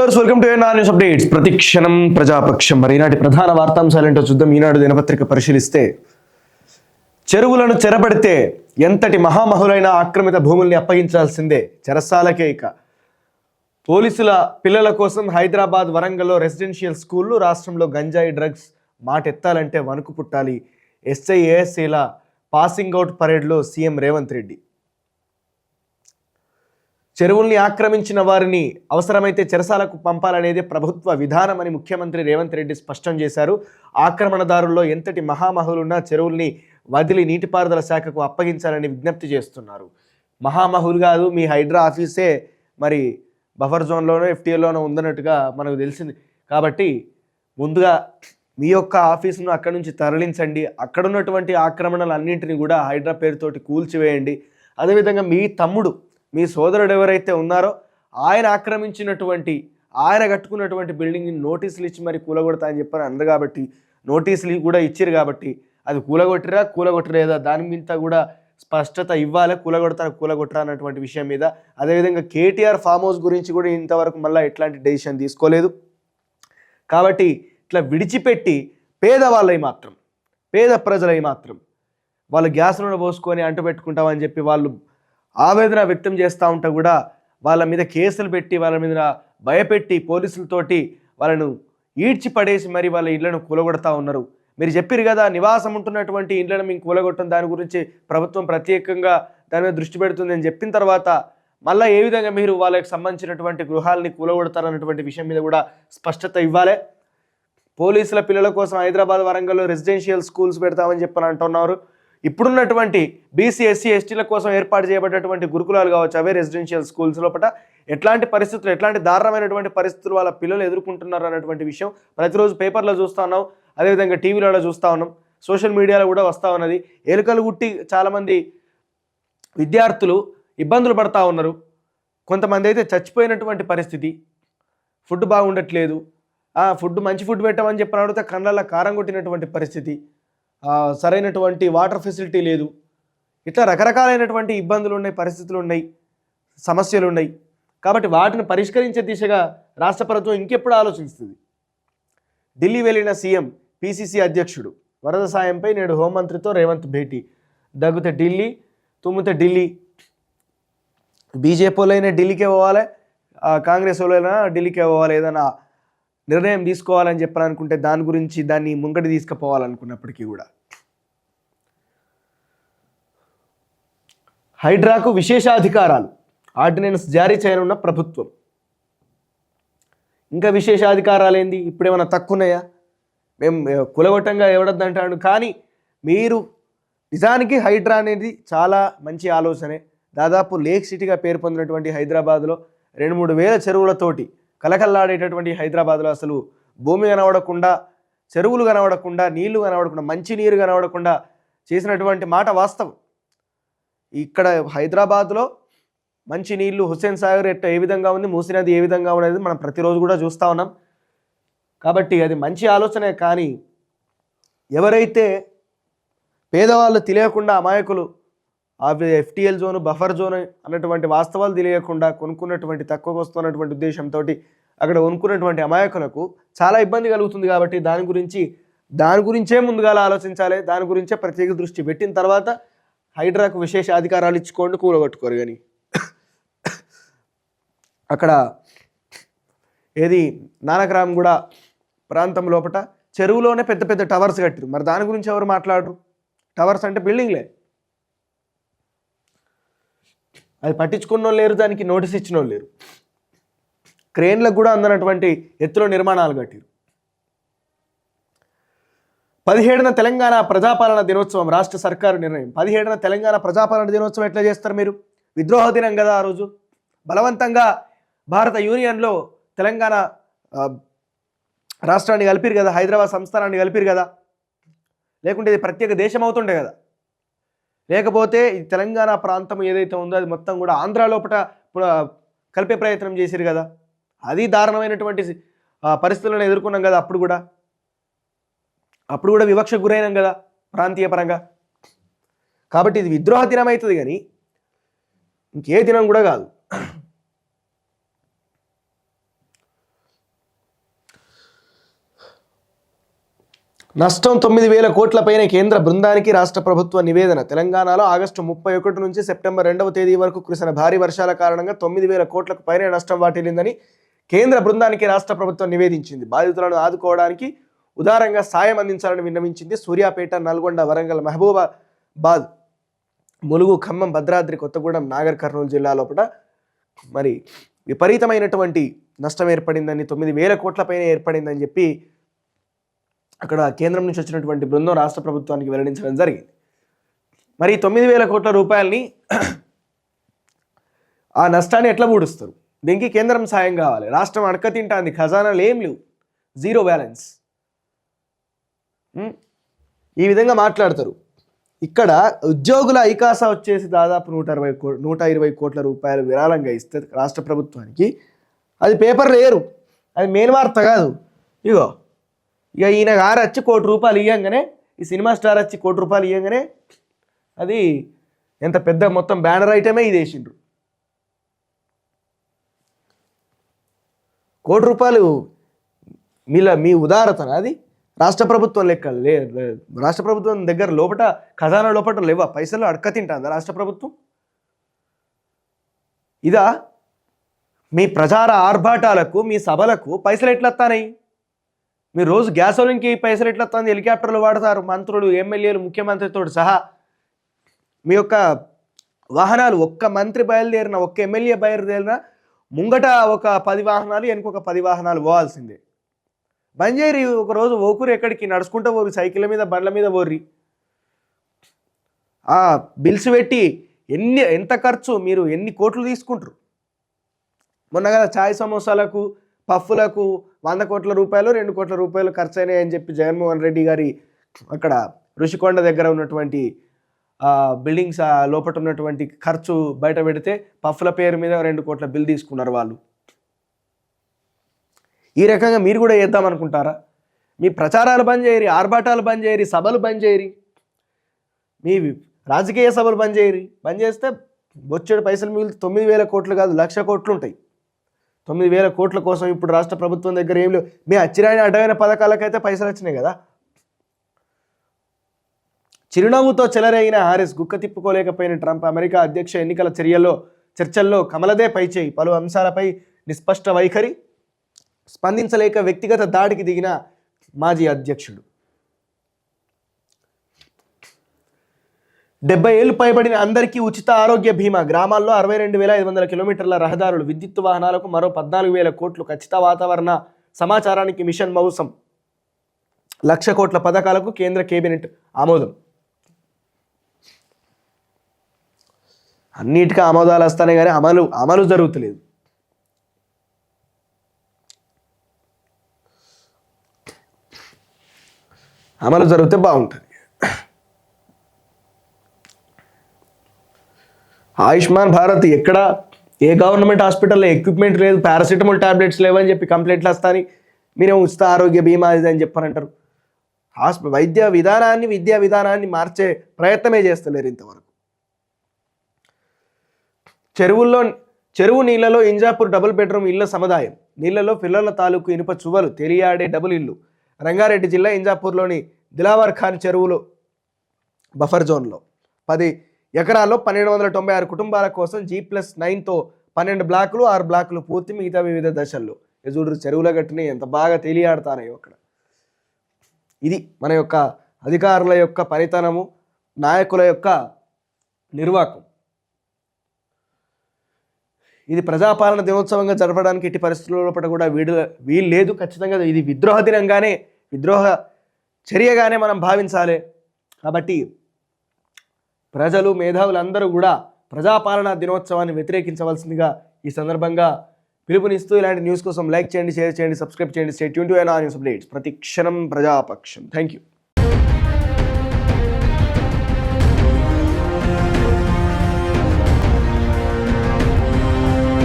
Viewers welcome to NR news updates ప్రతిక్షణం ప్రజాపక్షం. మరి ఈనాటి ప్రధాన వార్తాంశాలు ఏంటో చూద్దాం. ఈనాడు దినపత్రిక పరిశీలిస్తే చెరువులను చెరబడితే ఎంతటి మహామహులైన ఆక్రమిత భూముల్ని అప్పగించాల్సిందే? చెరసాలకే ఇక. పోలీసుల పిల్లల కోసం హైదరాబాద్ వరంగల్లో రెసిడెన్షియల్ స్కూళ్ళు రాష్ట్రంలో గంజాయి డ్రగ్స్ మాటెత్తాలంటే వణుకు పుట్టాలి. ఎస్ఐఏఎస్సీల పాసింగ్ అవుట్ పరేడ్లో సీఎం రేవంత్ రెడ్డి. చెరువుల్ని ఆక్రమించిన వారిని అవసరమైతే చెరసాలకు పంపాలనేది ప్రభుత్వ విధానమని ముఖ్యమంత్రి రేవంత్ రెడ్డి స్పష్టం చేశారు. ఆక్రమణదారుల్లో ఎంతటి మహామహులున్నా చెరువుల్ని వదిలి నీటిపారుదల శాఖకు అప్పగించాలని విజ్ఞప్తి చేస్తున్నారు. మహామహులు కాదు మీ హైడ్రా ఆఫీసే మరి బఫర్ జోన్లోనో ఎఫ్టీఏలోనో ఉందన్నట్టుగా మనకు తెలిసింది. కాబట్టి ముందుగా మీ యొక్క ఆఫీసును అక్కడి నుంచి తరలించండి. అక్కడ ఉన్నటువంటి ఆక్రమణలన్నింటినీ కూడా హైడ్రా పేరుతోటి కూల్చివేయండి. అదేవిధంగా మీ తమ్ముడు మీ సోదరుడు ఎవరైతే ఉన్నారో ఆయన ఆక్రమించినటువంటి ఆయన కట్టుకున్నటువంటి బిల్డింగ్ని నోటీసులు ఇచ్చి మరి కూలగొడతా అని చెప్పని అన్నారు కాబట్టి నోటీసులు కూడా ఇచ్చారు కాబట్టి అది కూలగొట్టిరా కూలగొట్టలేదా? దాని మీద కూడా స్పష్టత ఇవ్వాలి? కూలగొడతారా కూలగొట్టరా అన్నటువంటి విషయం మీద. అదేవిధంగా కేటీఆర్ ఫామ్ హౌస్ గురించి కూడా ఇంతవరకు మళ్ళీ ఎట్లాంటి డెసిషన్ తీసుకోలేదు. కాబట్టి ఇట్లా విడిచిపెట్టి పేదవాళ్ళవి మాత్రం పేద ప్రజలవి మాత్రం వాళ్ళు గ్యాస్ నూనె పోసుకొని అంటు పెట్టుకుంటామని చెప్పి వాళ్ళు ఆవేదన వ్యక్తం చేస్తూ ఉంటే కూడా వాళ్ళ మీద కేసులు పెట్టి వాళ్ళ మీద భయపెట్టి పోలీసులతోటి వాళ్ళను ఈడ్చి పడేసి మరి వాళ్ళ ఇళ్ళను కూలగొడతా ఉన్నారు. మీరు చెప్పారు కదా నివాసం ఉంటున్నటువంటి ఇండ్లను మేము కూలగొట్టం దాని గురించి ప్రభుత్వం ప్రత్యేకంగా దాని మీద దృష్టి పెడుతుంది అని చెప్పిన తర్వాత మళ్ళీ ఏ విధంగా మీరు వాళ్ళకి సంబంధించినటువంటి గృహాలని కూలగొడతారన్నటువంటి విషయం మీద కూడా స్పష్టత ఇవ్వాలి. పోలీసుల పిల్లల కోసం హైదరాబాద్ వరంగల్లో రెసిడెన్షియల్ స్కూల్స్ పెడతామని చెప్పని అంటున్నారు. ఇప్పుడున్నటువంటి బీసీ ఎస్సీ ఎస్టీల కోసం ఏర్పాటు చేయబడినటువంటి గురుకులాలు కావచ్చు అవే రెసిడెన్షియల్ స్కూల్స్ లోపల ఎట్లాంటి పరిస్థితులు ఎట్లాంటి దారుణమైనటువంటి పరిస్థితులు వాళ్ళ పిల్లలు ఎదుర్కొంటున్నారు అన్నటువంటి విషయం ప్రతిరోజు పేపర్లో చూస్తూ ఉన్నాం. అదేవిధంగా టీవీలలో చూస్తూ ఉన్నాం. సోషల్ మీడియాలో కూడా వస్తూ ఉన్నది. ఎలుకలు గుట్టి చాలామంది విద్యార్థులు ఇబ్బందులు పడతా ఉన్నారు. కొంతమంది అయితే చచ్చిపోయినటువంటి పరిస్థితి. ఫుడ్ బాగుండట్లేదు. ఆ ఫుడ్ మంచి ఫుడ్ పెట్టమని చెప్పిన అడిగితే కళ్ళల్లో కారం కొట్టినటువంటి పరిస్థితి. సరైనటువంటి వాటర్ ఫెసిలిటీ లేదు. ఇట్లా రకరకాలైనటువంటి ఇబ్బందులు ఉన్నాయి పరిస్థితులు ఉన్నాయి సమస్యలు ఉన్నాయి. కాబట్టి వాటిని పరిష్కరించే దిశగా రాష్ట్ర ప్రభుత్వం ఇంకెప్పుడు ఆలోచిస్తుంది? ఢిల్లీ వెళ్ళిన సీఎం పిసిసి అధ్యక్షుడు. వరద సాయంపై నేడు హోంమంత్రితో రేవంత్ భేటీ. దగ్గుతే ఢిల్లీ తుమ్మితే ఢిల్లీ. బీజేపీలో అయినా ఢిల్లీకే పోవాలి కాంగ్రెస్ వాళ్ళైనా ఢిల్లీకే పోవాలి ఏదైనా నిర్ణయం తీసుకోవాలని చెప్పాలనుకుంటే దాని గురించి దాన్ని ముంగటి తీసుకుపోవాలనుకున్నప్పటికీ కూడా. హైడ్రాకు విశేషాధికారాలు. ఆర్డినెన్స్ జారీ చేయనున్న ప్రభుత్వం. ఇంకా విశేషాధికారాలు ఏంది ఇప్పుడేమైనా తక్కువ ఉన్నాయా మేము కులవటంగా కులగొట్టంగా ఎవడద్దంటాడు? కానీ మీరు నిజానికి హైడ్రా అనేది చాలా మంచి ఆలోచనే. దాదాపు లేక్ సిటీగా పేరు పొందినటువంటి హైదరాబాద్లో రెండు మూడు వేల చెరువులతోటి కలకల్లాడేటటువంటి హైదరాబాద్లో అసలు భూమి కనబడకుండా చెరువులు కనబడకుండా నీళ్ళు కనబడకుండా మంచి నీరు కనబడకుండా చేసినటువంటి మాట వాస్తవం. ఇక్కడ హైదరాబాద్లో మంచి నీళ్ళు హుస్సేన్ సాగర్ ఎట్ట ఏ విధంగా ఉంది మూసినది ఏ విధంగా ఉన్నది మనం ప్రతిరోజు కూడా చూస్తూ ఉన్నాం. కాబట్టి అది మంచి ఆలోచనే కానీ ఎవరైతే పేదవాళ్ళు తెలియకుండా అమాయకులు అవి ఎఫ్టీఎల్ జోన్ బఫర్ జోన్ అన్నటువంటి వాస్తవాలు తెలియకుండా కొనుక్కున్నటువంటి తక్కువకు వస్తున్నటువంటి ఉద్దేశంతో అక్కడ కొనుక్కున్నటువంటి అమాయకులకు చాలా ఇబ్బంది కలుగుతుంది కాబట్టి దాని గురించి దాని గురించే ముందుగా ఆలోచించాలి. దాని గురించే ప్రత్యేక దృష్టి పెట్టిన తర్వాత హైడ్రాకు విశేష అధికారాలు ఇచ్చుకోండి కూలగొట్టుకోరు కానీ. అక్కడ ఏది నానక్రామ్ కూడా ప్రాంతం లోపట చెరువులోనే పెద్ద పెద్ద టవర్స్ కట్టారు మరి దాని గురించి ఎవరు మాట్లాడరు? టవర్స్ అంటే బిల్డింగ్లే. అది పట్టించుకున్నోళ్ళు లేరు దానికి నోటీస్ ఇచ్చినోళ్ళు లేరు. క్రేన్లకు కూడా అందనటువంటి ఎత్తులో నిర్మాణాలు కట్టారు. పదిహేడున తెలంగాణ ప్రజాపాలన దినోత్సవం రాష్ట్ర సర్కారు నిర్ణయం. పదిహేడున తెలంగాణ ప్రజాపాలన దినోత్సవం ఎట్లా చేస్తారు మీరు? విద్రోహ దినం కదా ఆ రోజు. బలవంతంగా భారత యూనియన్లో తెలంగాణ రాష్ట్రాన్ని కలిపిరు కదా హైదరాబాద్ సంస్థానాన్ని కలిపిరు కదా. లేకుంటే ఇది ప్రత్యేక దేశం అవుతుండే కదా. లేకపోతే ఈ తెలంగాణ ప్రాంతం ఏదైతే ఉందో అది మొత్తం కూడా ఆంధ్ర లోపల ఇప్పుడు కలిపే ప్రయత్నం చేశారు కదా. అది దారుణమైనటువంటి పరిస్థితులను ఎదుర్కొన్నాం కదా అప్పుడు కూడా. అప్పుడు కూడా వివక్షకు గురైనాం కదా ప్రాంతీయ పరంగా. కాబట్టి ఇది విద్రోహ దినం అవుతుంది కానీ ఇంకే దినం కూడా కాదు. నష్టం తొమ్మిది వేల కోట్లపైన కేంద్ర బృందానికి రాష్ట్ర ప్రభుత్వ నివేదన. తెలంగాణలో ఆగస్టు ముప్పై ఒకటి నుంచి సెప్టెంబర్ రెండవ తేదీ వరకు కురిసిన భారీ వర్షాల కారణంగా తొమ్మిది వేల కోట్లకు పైన నష్టం వాటిల్లిందని కేంద్ర బృందానికి రాష్ట్ర ప్రభుత్వం నివేదించింది. బాధితులను ఆదుకోవడానికి ఉదారంగా సాయం అందించాలని విన్నవించింది సూర్యాపేట నల్గొండ వరంగల్ మహబూబాబాద్ ములుగు ఖమ్మం భద్రాద్రి కొత్తగూడెం నాగర్ కర్నూలు జిల్లా లోపల మరి విపరీతమైనటువంటి నష్టం ఏర్పడిందని తొమ్మిది వేల కోట్ల పైన ఏర్పడిందని చెప్పి అక్కడ కేంద్రం నుంచి వచ్చినటువంటి బృందం రాష్ట్ర ప్రభుత్వానికి వెల్లడించడం జరిగింది. మరి తొమ్మిది వేల కోట్ల రూపాయలని ఆ నష్టాన్ని ఎట్లా పూడుస్తారు దీనికి కేంద్రం సాయం కావాలి. రాష్ట్రం అడక తింటాంది ఖజానాలు ఏం లేవు. Zero balance. ఈ విధంగా మాట్లాడతారు. ఇక్కడ ఉద్యోగుల ఐకాస వచ్చేసి దాదాపు నూట అరవై కో నూట ఇరవై కోట్ల రూపాయలు విరాళంగా ఇస్తే రాష్ట్ర ప్రభుత్వానికి. అది పేపర్ లేరు అది మెయిన్ వార్త కాదు. ఇగో. ఇక ఈయన గారు వచ్చి కోటి రూపాయలు ఇవ్వగానే ఈ సినిమా స్టార్ వచ్చి కోటి రూపాయలు ఇవ్వగానే అది ఎంత పెద్ద మొత్తం బ్యానర్ ఐటమే ఇది వేసిండ్రు. కోటి రూపాయలు మీలా మీ ఉదారతన అది. రాష్ట్ర ప్రభుత్వం లెక్క లే రాష్ట్ర ప్రభుత్వం దగ్గర లోపట ఖజానా లోపట లేవా? పైసలు అడక తింటుందా రాష్ట్ర ప్రభుత్వం? ఇదా మీ ప్రచార ఆర్భాటాలకు మీ సభలకు పైసలు ఎట్లా వస్తానాయి మీరు రోజు గ్యాసోలిన్కి పైసలు ఎట్లా వస్తుంది హెలికాప్టర్లు వాడతారు మంత్రులు ఎమ్మెల్యేలు ముఖ్యమంత్రితో సహా. మీ యొక్క వాహనాలు ఒక్క మంత్రి బయలుదేరిన ఒక్క ఎమ్మెల్యే బయలుదేరిన ముంగట ఒక పది వాహనాలు వెనుక ఒక పది వాహనాలు పోవాల్సిందే. బంజేరి ఒక ఒకరోజు ఓకూరు ఎక్కడికి నడుచుకుంటూ పోరు సైకిళ్ళ మీద బండ్ల మీద పోర్రి. ఆ బిల్స్ పెట్టి ఎన్ని ఎంత ఖర్చు మీరు ఎన్ని కోట్లు తీసుకుంటారు? మొన్న కదా ఛాయ్ సమోసాలకు పఫ్ఫులకు వంద కోట్ల రూపాయలు రెండు కోట్ల రూపాయలు ఖర్చు అయినాయని చెప్పి జగన్మోహన్ రెడ్డి గారి అక్కడ ఋషికొండ దగ్గర ఉన్నటువంటి బిల్డింగ్స్ లోపల ఉన్నటువంటి ఖర్చు బయట పెడితే పఫ్ల పేరు మీద రెండు కోట్ల బిల్ తీసుకున్నారు వాళ్ళు. ఈ రకంగా మీరు కూడా చేద్దాం అనుకుంటారా? మీ ప్రచారాలు బంద్ చేయరి ఆర్భాటాలు బంద్ చేయరి సభలు బంద్ చేయరి. మీ రాజకీయ సభలు బంద్ చేయరి. బంద్ చేస్తే బొచ్చెడు పైసలు మిగిలితే తొమ్మిది వేల కోట్లు కాదు లక్ష కోట్లు ఉంటాయి. తొమ్మిది వేల కోట్ల కోసం ఇప్పుడు రాష్ట్ర ప్రభుత్వం దగ్గర ఏం లేవు. మీ అచ్చిరాని అడ్డమైన పథకాలకైతే పైసలు వచ్చినాయి కదా. చిరునవ్వుతో చెలరేగిన హారిస్ గుక్క తిప్పుకోలేకపోయిన ట్రంప్ అమెరికా అధ్యక్ష ఎన్నికల చర్యల్లో చర్చల్లో కమలదే పైచేయి పలు అంశాలపై నిస్పష్ట వైఖరి స్పందించలేక వ్యక్తిగత దాడికి దిగిన మాజీ అధ్యక్షుడు. డెబ్బై ఏళ్ళు పైబడిన అందరికీ ఉచిత ఆరోగ్య బీమా. గ్రామాల్లో అరవై రెండు వేల ఐదు వందల కిలోమీటర్ల రహదారులు విద్యుత్ వాహనాలకు మరో పద్నాలుగు వేల కోట్లు ఖచ్చిత వాతావరణ సమాచారానికి మిషన్ మౌసం. లక్ష కోట్ల పథకాలకు కేంద్ర కేబినెట్ ఆమోదం. అన్నిటికీ ఆమోదాలు వస్తానే కానీ అమలు అమలు జరుగుతలేదు. అమలు జరిగితే బాగుంటుంది. ఆయుష్మాన్ భారత్ ఎక్కడ? ఏ గవర్నమెంట్ హాస్పిటల్లో ఎక్విప్మెంట్ లేదు పారాసిటమాల్ టాబ్లెట్స్ లేవని చెప్పి కంప్లైంట్లు వస్తాయని మీరే ఉచిత ఆరోగ్య బీమా ఇది అని చెప్పారంటారు హాస్పి వైద్య విధానాన్ని విద్యా విధానాన్ని మార్చే ప్రయత్నమే చేస్తలేరు ఇంతవరకు. చెరువుల్లో చెరువు నీళ్ళలో ఇంజాపూర్ డబుల్ బెడ్రూమ్ ఇళ్ళ సముదాయం. నీళ్ళలో పిల్లల తాలూకు ఇనుప చువ్వలు తెలియాడే డబుల్ ఇల్లు. రంగారెడ్డి జిల్లా ఇంజాపూర్లోని దిలావర్ ఖాన్ చెరువులో బఫర్ జోన్లో. పది ఎకరాల్లో పన్నెండు వందల తొంభై ఆరు కుటుంబాల కోసం జీ ప్లస్ నైన్తో పన్నెండు బ్లాకులు ఆరు బ్లాకులు పూర్తి మిగతా వివిధ దశల్లో. యజుడు చెరువుల గట్టుని ఎంత బాగా తెలియాడుతానో అక్కడ. ఇది మన యొక్క అధికారుల యొక్క పనితనము నాయకుల యొక్క నిర్వాహకం ఇది ప్రజాపాలన దినోత్సవంగా జరపడానికి ఎట్టి పరిస్థితుల కూడా వీడు వీలు లేదు. ఖచ్చితంగా ఇది విద్రోహ దినంగానే విద్రోహ చర్యగానే మనం భావించాలి. కాబట్టి ప్రజలు మేధావులందరూ కూడా ప్రజాపాలన దినోత్సవాన్ని వ్యతిరేకించవలసిందిగా ఈ సందర్భంగా పిలుపునిస్తూ ఇలాంటి న్యూస్ కోసం లైక్ చేయండి షేర్ చేయండి సబ్స్క్రైబ్ చేయండి. Stay tuned to news updates ప్రతి క్షణం ప్రజాపక్షం. Thank you